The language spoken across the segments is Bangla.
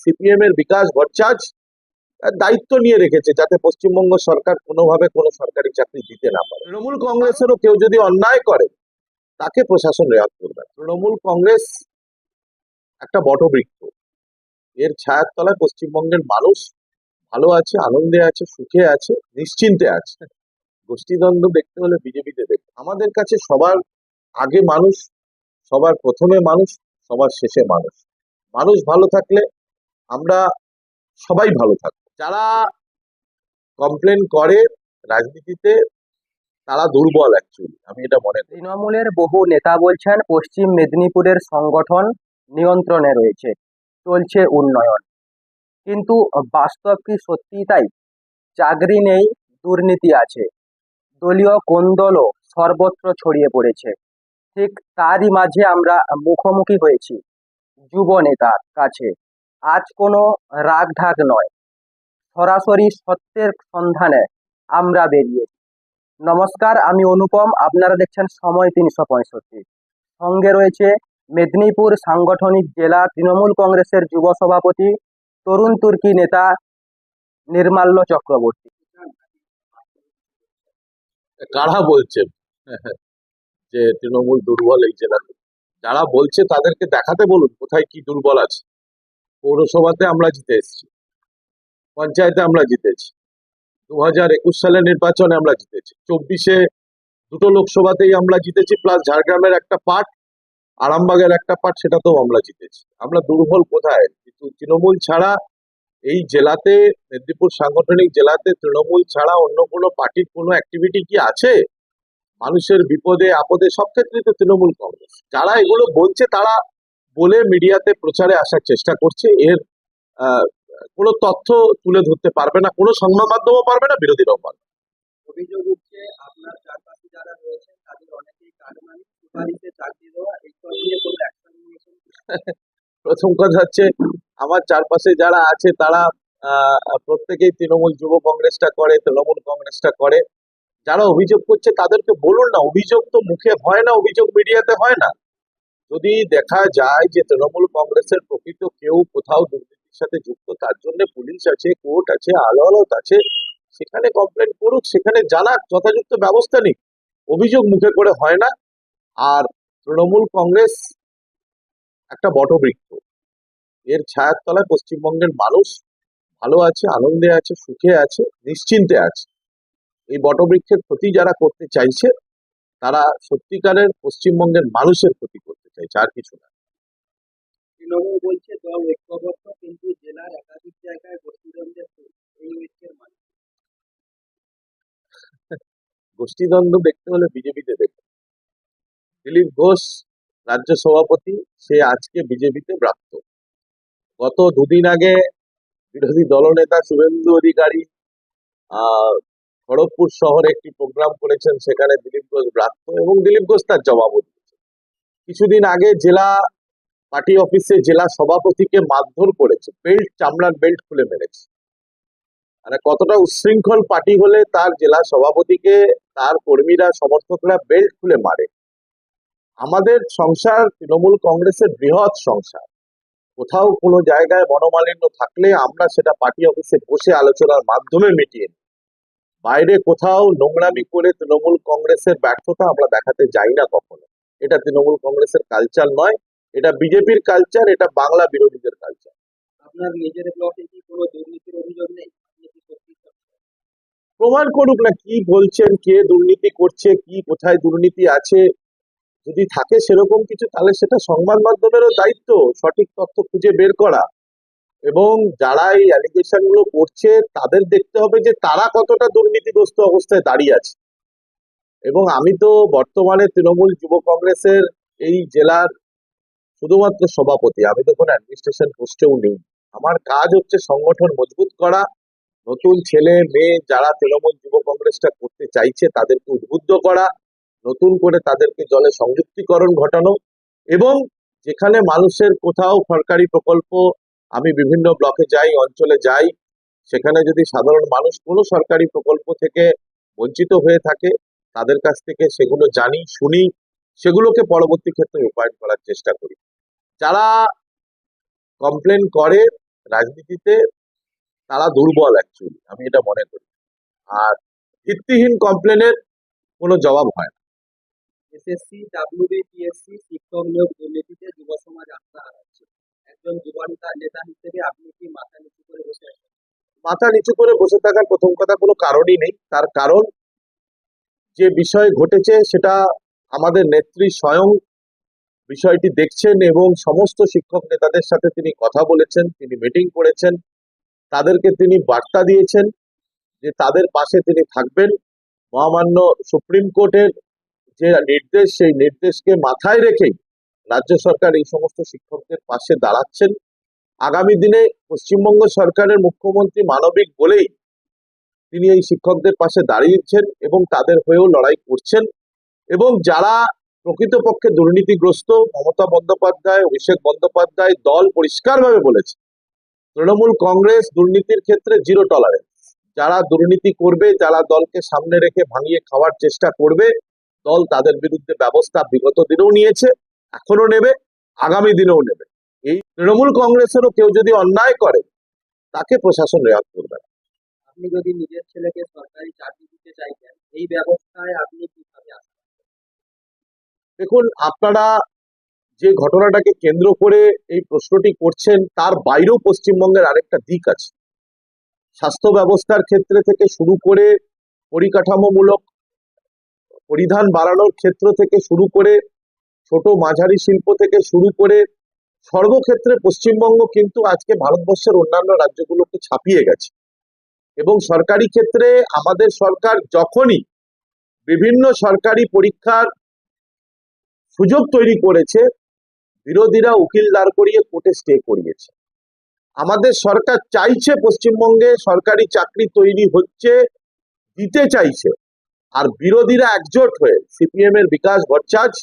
সিপিএম এর বিকাশ ভট্টাচার্য দায়িত্ব নিয়ে রেখেছে যাতে পশ্চিমবঙ্গ সরকার কোনোভাবে কোনো সরকারি চাকরি দিতে না পারে। তৃণমূল কংগ্রেসেরও কেউ যদি অন্যায় করে, তাকে প্রশাসন রেয়াত করবে। তৃণমূল কংগ্রেস একটা বটবৃক্ষ। এর ছায়ার তলায় পশ্চিমবঙ্গের মানুষ ভালো আছে, আনন্দে আছে, সুখে আছে, নিশ্চিন্তে আছে। গোষ্ঠীদ্বন্দ্ব দেখতে হলে বিজেপিতে দেখতে আমাদের কাছে সবার আগে মানুষ, সবার প্রথমে মানুষ, সবার শেষে মানুষ। মানুষ ভালো থাকলে আমরা সবাই ভালো থাকব। যারা কমপ্লেন করে রাজনীতিতে, তারা দুর্বল অ্যাকচুয়ালি আমি এটা মনে করি। তৃণমূলের বহু নেতা বলছেন, পশ্চিম মেদিনীপুরের সংগঠন নিয়ন্ত্রণে রয়েছে, চলছে উন্নয়ন। কিন্তু বাস্তব কি সত্যিই তাই? চাকরি নেই, দুর্নীতি আছে। দলীয় কোন্দলও সর্বত্র ছড়িয়ে পড়েছে। ঠিক তারই মাঝে আমরা মুখোমুখি হয়েছি, যুব নেতার কাছে। আজ কোনো রাগ ঢাক নয়। সরাসরি সত্যের সন্ধানে আমরা বেরিয়েছি। নমস্কার, আমি অনুপম। আপনারা দেখছেন সময় তিনশো পঁয়ষট্টি। সঙ্গে রয়েছে মেদিনীপুর সাংগঠনিক জেলা তৃণমূল কংগ্রেসের যুব সভাপতি, তরুণ তুর্কি নেতা নির্মাল্য চক্রবর্তী। কারা বলছেন যে তৃণমূল দুর্বল এই জেলাতে? যারা বলছে তাদেরকে দেখাতে বলুন, কোথায় কি দুর্বল আছে? পৌরসভাতে আমরা জিতে এসেছি। পঞ্চায়েতে আমরা জিতেছি। দু হাজার একুশ সালের নির্বাচনে আমরা জিতেছি। চব্বিশে দুটো লোকসভাতেই আমরা জিতেছি প্লাস ঝাড়গ্রামের একটা পার্ট, আরামবাগের একটা পার্ট, সেটাতেও আমরা জিতেছি। আমরা দুর্বল কোথায়? কিন্তু তৃণমূল ছাড়া এই জেলাতে, মেদিনীপুর সাংগঠনিক জেলাতে তৃণমূল ছাড়া অন্য কোনো পার্টির কোনো অ্যাক্টিভিটি কি আছে? মানুষের বিপদে, আপদে, সব ক্ষেত্রে তো তৃণমূল কংগ্রেস। যারা এগুলো বলছে, তারা বলে মিডিয়াতে প্রচারে আসার চেষ্টা করছে। এর কোনো তথ্য তুলে ধরতে পারবে না কোনো সংবাদ মাধ্যমও পারবে না বিরোধীরাও পারবে অভিযোগ উঠছে আপনার চারপাশে যারা রয়েছেন তাদের অনেকেই কাটমানি সুপারিশে চাকরি দেওয়া এইসব নিয়ে কোনো অ্যাকশন নিয়েছেন প্রথম কথা হচ্ছে আমার চারপাশে যারা আছে তারা আহ, প্রত্যেকেই তৃণমূল যুব কংগ্রেসটা করে তৃণমূল কংগ্রেসটা করে। যারা অভিযোগ করছে তাদেরকে বলুন না অভিযোগ তো মুখে হয় না অভিযোগ মিডিয়াতে হয় না। যদি দেখা যায় যে তৃণমূল কংগ্রেসের প্রকৃত কেউ কোথাও দুর্নীতির সাথে যুক্ত, তার জন্য পুলিশ আছে, কোর্ট আছে, আদালত আছে, সেখানে কমপ্লেন করুক, সেখানে জানাক যথাযথ ব্যবস্থা নিক। অভিযোগ মুখে করে হয় না। আর তৃণমূল কংগ্রেস একটা বটবৃক্ষ। এর ছায়ার তলায় পশ্চিমবঙ্গের মানুষ ভালো আছে, আনন্দে আছে, সুখে আছে, নিশ্চিন্তে আছে। এই বটবৃক্ষের ক্ষতি যারা করতে চাইছে, তারা সত্যিকারের পশ্চিমবঙ্গের মানুষের ক্ষতি করতে চাইছে আর কিছু না। তৃণমূল বলছে দল ঐক্যবদ্ধ কিন্তু জেলার একাধিক জায়গায় গোষ্ঠীদ্বন্দ্বের এই ঐক্যের মানে। গোষ্ঠীদ্বন্দ্ব দেখতে হলে বিজেপিতে দেখতে দিলীপ ঘোষ রাজ্য সভাপতি সে আজকে বিজেপিতে প্রাপ্ত। গত দুদিন আগে বিরোধী দলনেতা শুভেন্দু অধিকারী আহ খড়গপুর শহরে একটি প্রোগ্রাম করেছেন সেখানে দিলীপ ঘোষ ব্রাত্য এবং দিলীপ ঘোষ তার জবাবও দিয়েছেন কিছুদিন আগে জেলা পার্টি অফিসে জেলা সভাপতিকে মারধর করেছে। বেল্ট, চামড়ার বেল্ট খুলে মেরেছে। মানে কতটা উচ্ছৃঙ্খল পার্টি হলে তার জেলা সভাপতিকে, তার কর্মীরা, সমর্থকরা বেল্ট খুলে মারে। আমাদের সংসার তৃণমূল কংগ্রেসের বৃহৎ সংসার। কোথাও কোনো জায়গায় মনোমালিন্য থাকলে আমরা সেটা পার্টি অফিসে বসে আলোচনার মাধ্যমে মিটিয়ে নিই। বাইরে কোথাও নোংরামি করে তৃণমূল কংগ্রেসের ব্যর্থতা আমরা দেখাতে যাই না কখনো। এটা তৃণমূল কংগ্রেসের কালচার নয় এটা বিজেপির কালচার এটা বাংলা বিরোধীদের কালচার আপনার নিজের ব্লকে কি কোনো দুর্নীতির অভিযোগ নেই? প্রমাণ করুক না কি বলছেন কে দুর্নীতি করছে কি কোথায় দুর্নীতি আছে। যদি থাকে সেরকম কিছু তাহলে সেটা সংবাদ মাধ্যমেরও দায়িত্ব সঠিক তথ্য খুঁজে বের করা। এবং যারা এই অ্যালিগেশনগুলো করছে তাদের দেখতে হবে যে তারা কতটা দুর্নীতিগ্রস্ত অবস্থায় দাঁড়িয়ে আছে। এবং আমি তো বর্তমানে তৃণমূল যুব কংগ্রেসের এই জেলার শুধুমাত্র সভাপতি। আমি তো কোনো অ্যাডমিনিস্ট্রেশন পোস্টেও নেই। আমার কাজ হচ্ছে সংগঠন মজবুত করা। নতুন ছেলে, মেয়ে যারা তৃণমূল যুব কংগ্রেসটা করতে চাইছে তাদেরকে উদ্বুদ্ধ করা। নতুন করে তাদেরকে দলে সংযুক্তিকরণ ঘটানো এবং যেখানে মানুষের কোথাও সরকারি প্রকল্প, আমি বিভিন্ন ব্লকে যাই, অঞ্চলে যাই, সেখানে যদি সাধারণ মানুষ কোনো সরকারি প্রকল্প থেকে বঞ্চিত হয়ে থাকে তাদের কাছ থেকে সেগুলো জানি শুনি সেগুলোকে পরবর্তী ক্ষেত্রে রূপায়ণ করার চেষ্টা করি। যারা কমপ্লেন করে রাজনীতিতে তারা দুর্বল অ্যাকচুয়ালি আমি এটা মনে করি। আর ভিত্তিহীন কমপ্লেনের কোনো জবাব হয় না। এসএসসি ডাব্লিউবিপিএসসি শিক্ষক নিয়োগ দুর্নীতিতে যুব সমাজ আস্থা হারাচ্ছে। একজন যুব নেতা হিসেবে আপনি কি মাথা নিচু করে বসে আছেন? মাথা নিচু করে বসে থাকার প্রথম কথা কোনো কারণই নেই। তার কারণ যে বিষয় ঘটেছে সেটা আমাদের নেত্রী স্বয়ং বিষয়টি দেখছেন এবং সমস্ত শিক্ষক নেতাদের সাথে তিনি কথা বলেছেন, তিনি মিটিং করেছেন। তাদেরকে তিনি বার্তা দিয়েছেন যে তাদের পাশে তিনি থাকবেন। মহামান্য সুপ্রিম কোর্টের যে নির্দেশ, সেই নির্দেশকে মাথায় রেখেই রাজ্য সরকার এই সমস্ত শিক্ষকদের পাশে দাঁড়াচ্ছেন। আগামী দিনে পশ্চিমবঙ্গ সরকারের মুখ্যমন্ত্রী মানবিক বলেই তিনি এই শিক্ষকদের পাশে দাঁড়িয়েছেন এবং তাদের হয়েও লড়াই করছেন এবং যারা প্রকৃতপক্ষে দুর্নীতিগ্রস্ত, মমতা বন্দ্যোপাধ্যায়, অভিষেক বন্দ্যোপাধ্যায় দল পরিষ্কারভাবে বলেছে, তৃণমূল কংগ্রেস দুর্নীতির ক্ষেত্রে জিরো টলারেন্স যারা দুর্নীতি করবে, যারা দলকে সামনে রেখে ভাঙিয়ে খাওয়ার চেষ্টা করবে, দল তাদের বিরুদ্ধে ব্যবস্থা বিগত দিনেও নিয়েছে এখনও নেবে, আগামী দিনেও নেবে। এই তৃণমূল কংগ্রেসেরও কেউ যদি অন্যায় করে, তাকে প্রশাসন রেয়াত করবে না। আপনি যদি নিজের ছেলেকে সরকারি চাকরি দিতে চাইতেন, এই ব্যবস্থায় আপনি কীভাবে আসেন দেখুন, আপনারা যে ঘটনাটাকে কেন্দ্র করে এই প্রশ্নটি করছেন, তার বাইরেও পশ্চিমবঙ্গের আরেকটা দিক আছে। স্বাস্থ্য ব্যবস্থার ক্ষেত্রে থেকে শুরু করে পরিকাঠামোমূলক পরিধান বাড়ানোর ক্ষেত্র থেকে শুরু করে, ছোট মাঝারি শিল্প থেকে শুরু করে, সর্বক্ষেত্রে পশ্চিমবঙ্গ কিন্তু আজকে ভারতবর্ষের অন্যান্য রাজ্যগুলোকে ছাপিয়ে গেছে। এবং সরকারি ক্ষেত্রে আমাদের সরকার যখনই বিভিন্ন সরকারি পরীক্ষার সুযোগ তৈরি করেছে, বিরোধীরা উকিল দাঁড় করিয়ে কোর্টে স্টে করিয়েছে। আমাদের সরকার চাইছে পশ্চিমবঙ্গে সরকারি চাকরি তৈরি হচ্ছে, দিতে চাইছে। আর বিরোধীরা একজোট হয়ে সিপিএম এর বিকাশ ভট্টাচার্য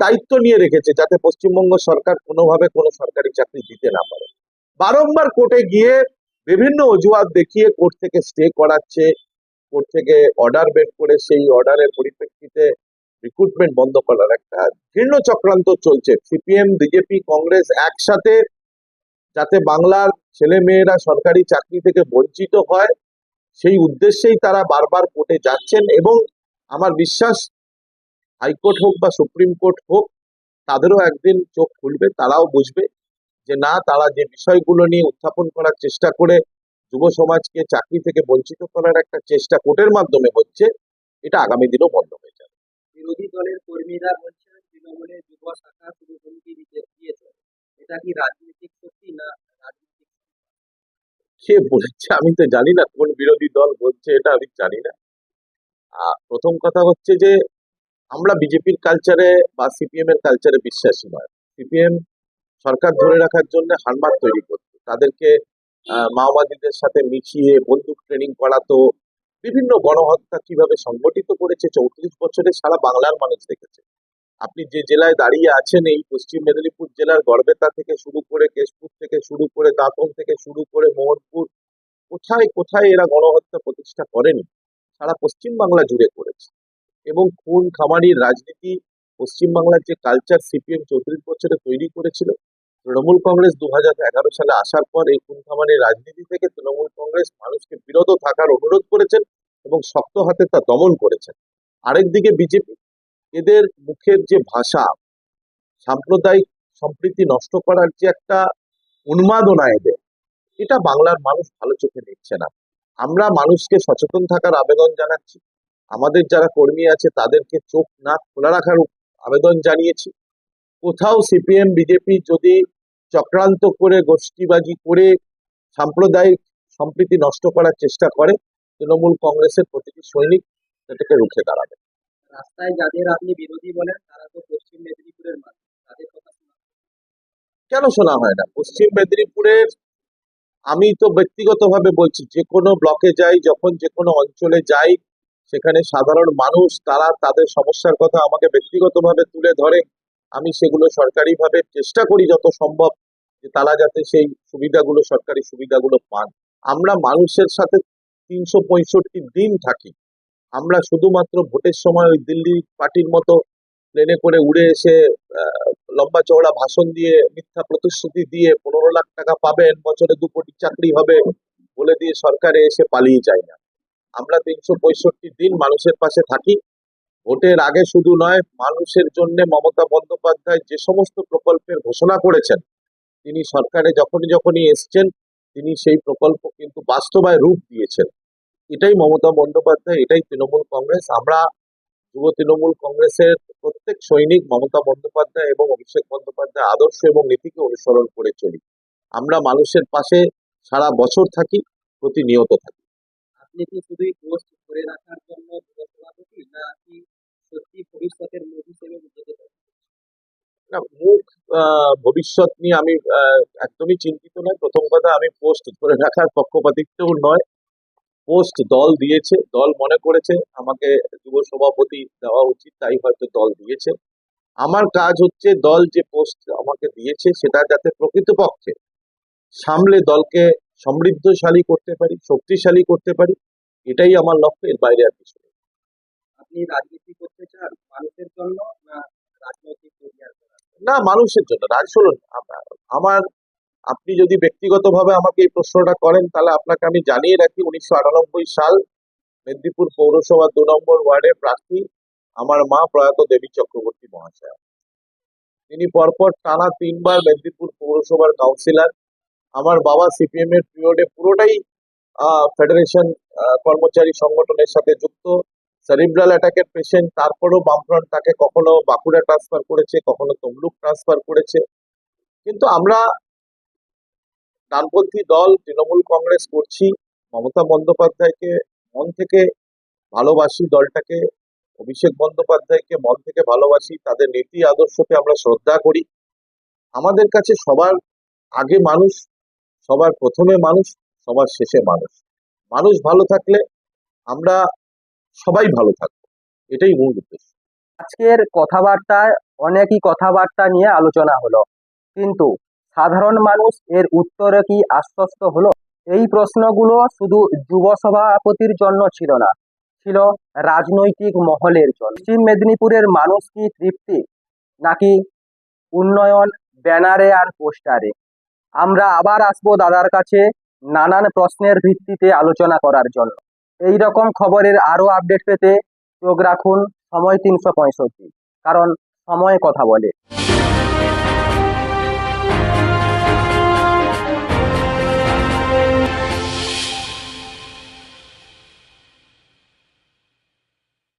দায়িত্ব নিয়ে রেখেছে যাতে পশ্চিমবঙ্গ সরকার কোনোভাবে কোনো সরকারি চাকরি দিতে না পারে। বারংবার কোর্টে গিয়ে বিভিন্ন অজুহাত দেখিয়ে কোর্ট থেকে স্টে করাচ্ছে, কোর্ট থেকে অর্ডার বের করে সেই অর্ডারের পরিপ্রেক্ষিতে রিক্রুটমেন্ট বন্ধ করার একটা ঘৃণ্য চক্রান্ত চলছে। সিপিএম বিজেপি কংগ্রেস একসাথে যাতে বাংলার ছেলে মেয়েরা সরকারি চাকরি থেকে বঞ্চিত হয়, সেই উদ্দেশ্যেই তারা বারবার কোর্টে যাচ্ছেন এবং আমার বিশ্বাস হাইকোর্ট হোক বা সুপ্রিম কোর্ট হোক, তাদেরও একদিন চোখ খুলবে, তারাও বুঝবে। যে না তারা যে বিষয়গুলো নিয়ে উত্থাপন করার চেষ্টা করে যুব সমাজকে চাকরি থেকে বঞ্চিত করার একটা চেষ্টা কোর্টের মাধ্যমে হচ্ছে এটা আগামী দিনও বন্ধ হয়ে যাবে। বিরোধী দলের কর্মীরা বলছেন তৃণমূলের যুব শাখা শুধু হুমকি দিতে দিয়েছে। এটা কি রাজনৈতিক শক্তি না রাজনৈতিক কে বলেছে আমি তো জানি না কোন বিরোধী দল বলছে এটা আমি জানি না। প্রথম কথা হচ্ছে যে আমরা বিজেপির কালচারে বা সিপিএম এর কালচারে বিশ্বাসী নয়। সিপিএম সরকার ধরে রাখার জন্য হারমাত তৈরি করতো তাদেরকে মাওবাদীদের সাথে মিশিয়ে বন্দুক ট্রেনিং করাতো, বিভিন্ন গণহত্যা কীভাবে সংগঠিত করেছে, চৌত্রিশ বছরে সারা বাংলার মানুষ দেখেছে। আপনি যে জেলায় দাঁড়িয়ে আছেন, এই পশ্চিম মেদিনীপুর জেলার গড়বেতা থেকে শুরু করে কেশপুর থেকে শুরু করে দাঁতন থেকে শুরু করে মোহনপুর, কোথায় কোথায় এরা গণহত্যা প্রতিষ্ঠা করেনি, সারা পশ্চিম বাংলা জুড়ে করেছে। এবং খুন, খামারির রাজনীতি পশ্চিমবাংলার যে কালচার সিপিএম চৌত্রিশ বছরে তৈরি করেছিল তৃণমূল কংগ্রেস দু সালে আসার পর এই খুন রাজনীতি থেকে তৃণমূল কংগ্রেস মানুষকে বিরত থাকার অনুরোধ করেছেন এবং শক্ত হাতে তা দমন করেছেন। আরেকদিকে বিজেপি, এদের মুখের যে ভাষা, সাম্প্রদায়িক সম্প্রীতি নষ্ট করার যে একটা উন্মাদনা এদের, এটা বাংলার মানুষ ভালো চোখে নিচ্ছে না। আমরা মানুষকে সচেতন থাকার আবেদন জানাচ্ছি। আমাদের যারা কর্মী আছে, তাদেরকে চোখ, নাক খোলা রাখার আবেদন জানিয়েছি। কোথাও সিপিএম, বিজেপি যদি চক্রান্ত করে গোষ্ঠীবাজি করে সাম্প্রদায়িক সম্প্রীতি নষ্ট করার চেষ্টা করে তৃণমূল কংগ্রেসের প্রতিটি সৈনিক সেটাকে রুখে দাঁড়াবে। রাস্তায় যাদের আপনি বিরোধী বলেন তারা তো পশ্চিম মেদিনীপুরের মানুষ। তাদের কথা কেন শোনা হয় না? পশ্চিম মেদিনীপুরের আমি তো ব্যক্তিগতভাবে বলছি যে কোনো ব্লকে যাই যখন যে কোনো অঞ্চলে যাই সেখানে সাধারণ মানুষ তারা তাদের সমস্যার কথা আমাকে ব্যক্তিগতভাবে তুলে ধরে। আমি সেগুলো সরকারিভাবে চেষ্টা করি যত সম্ভব যে তারা যাতে সেই সুবিধাগুলো, সরকারি সুবিধাগুলো পান। আমরা মানুষের সাথে তিনশো পঁয়ষট্টি দিন থাকি। আমরা শুধুমাত্র ভোটের সময় ওই দিল্লি পার্টির মতো প্লেনে করে উড়ে এসে লম্বা চওড়া ভাষণ দিয়ে, মিথ্যা প্রতিশ্রুতি দিয়ে পনেরো লাখ টাকা পাবেন, বছরে দু কোটি চাকরি হবে বলে দিয়ে সরকারে এসে পালিয়ে যায় না। আমরা তিনশো পঁয়ষট্টি দিন মানুষের পাশে থাকি। ভোটের আগে শুধু নয়, মানুষের জন্য মমতা বন্দ্যোপাধ্যায় যে সমস্ত প্রকল্পের ঘোষণা করেছেন তিনি সরকারে যখনই যখনই এসছেন, তিনি সেই প্রকল্প কিন্তু বাস্তবায় রূপ দিয়েছেন। এটাই মমতা বন্দ্যোপাধ্যায়, এটাই তৃণমূল কংগ্রেস। আমরা যুব তৃণমূল কংগ্রেসের প্রত্যেক সৈনিক মমতা বন্দ্যোপাধ্যায় এবং অভিষেক বন্দ্যোপাধ্যায় আদর্শ এবং নীতিকে অনুসরণ করে চলি। আমরা মানুষের পাশে সারা বছর থাকি, প্রতিনিয়ত থাকি। আপনি কি শুধুই পোস্ট করে রাখার জন্য সভাপতি সত্যি ভবিষ্যতের হিসেবে যেতে মুখ ভবিষ্যৎ নিয়ে আমি একদমই চিন্তিত নয়। প্রথম কথা, আমি পোস্ট ধরে রাখার পক্ষপাতিত্বও নয়। পোস্ট দল দিয়েছে, দল মনে করেছে, আমাকে যুব সভাপতি দেওয়া উচিত, তাই হয়তো দল দিয়েছে। আমার কাজ হচ্ছে, দল যে পোস্ট আমাকে দিয়েছে, সেটা যাতে প্রকৃতপক্ষে সামলে দলকে সমৃদ্ধশালী করতে পারি, শক্তিশালী করতে পারি, এটাই আমার লক্ষ্য, এর বাইরে আর কিছু। আপনি রাজনীতি করতে চান মানুষের জন্য, না রাজনৈতিক কেরিয়ার করার জন্য? না, মানুষের জন্য রাজ শুনুন আমার, আপনি যদি ব্যক্তিগতভাবে আমাকে এই প্রশ্নটা করেন, তাহলে আপনাকে আমি জানিয়ে রাখি, উনিশশো আটানব্বই সাল মেদিনীপুর পৌরসভা দু নম্বর ওয়ার্ডের প্রার্থী আমার মা প্রয়াত দেবী চক্রবর্তী মহাশয়া। তিনি পরপর টানা তিনবার মেদিনীপুর পৌরসভার কাউন্সিলর। আমার বাবা সিপিএম এর পিরিয়ডে পুরোটাই ফেডারেশন কর্মচারী সংগঠনের সাথে যুক্ত। সেরিব্রাল অ্যাটাকের পেশেন্ট তারপরেও বামফ্রন্ট তাকে কখনো বাঁকুড়া ট্রান্সফার করেছে, কখনো তমলুক ট্রান্সফার করেছে। কিন্তু আমরা ডানপন্থী দল, তৃণমূল কংগ্রেস করছি, মমতা বন্দ্যোপাধ্যায়কে মন থেকে ভালোবাসি, দলটাকে অভিষেক বন্দ্যোপাধ্যায়কে মন থেকে ভালোবাসি, তাদের নীতি আদর্শকে আমরা শ্রদ্ধা করি। আমাদের কাছে সবার আগে মানুষ, সবার প্রথমে মানুষ, সবার শেষে মানুষ। মানুষ ভালো থাকলে আমরা সবাই ভালো থাকব। এটাই মূল উদ্দেশ্য। আজকের কথাবার্তায় অনেকই কথাবার্তা নিয়ে আলোচনা হলো। কিন্তু সাধারণ মানুষ এর উত্তরে কি আশ্বস্ত হলো? এই প্রশ্নগুলো শুধু যুব সভাপতির জন্য ছিল না, ছিল রাজনৈতিক মহলের জন্য। পশ্চিম মেদিনীপুরের মানুষ কি তৃপ্তি? নাকি উন্নয়ন ব্যানারে আর পোস্টারে? আমরা আবার আসব দাদার কাছে নানান প্রশ্নের ভিত্তিতে আলোচনা করার জন্য। এই রকম খবরের আরও আপডেট পেতে চোখ রাখুন, সময় তিনশো পঁয়ষট্টি, কারণ সময় কথা বলে।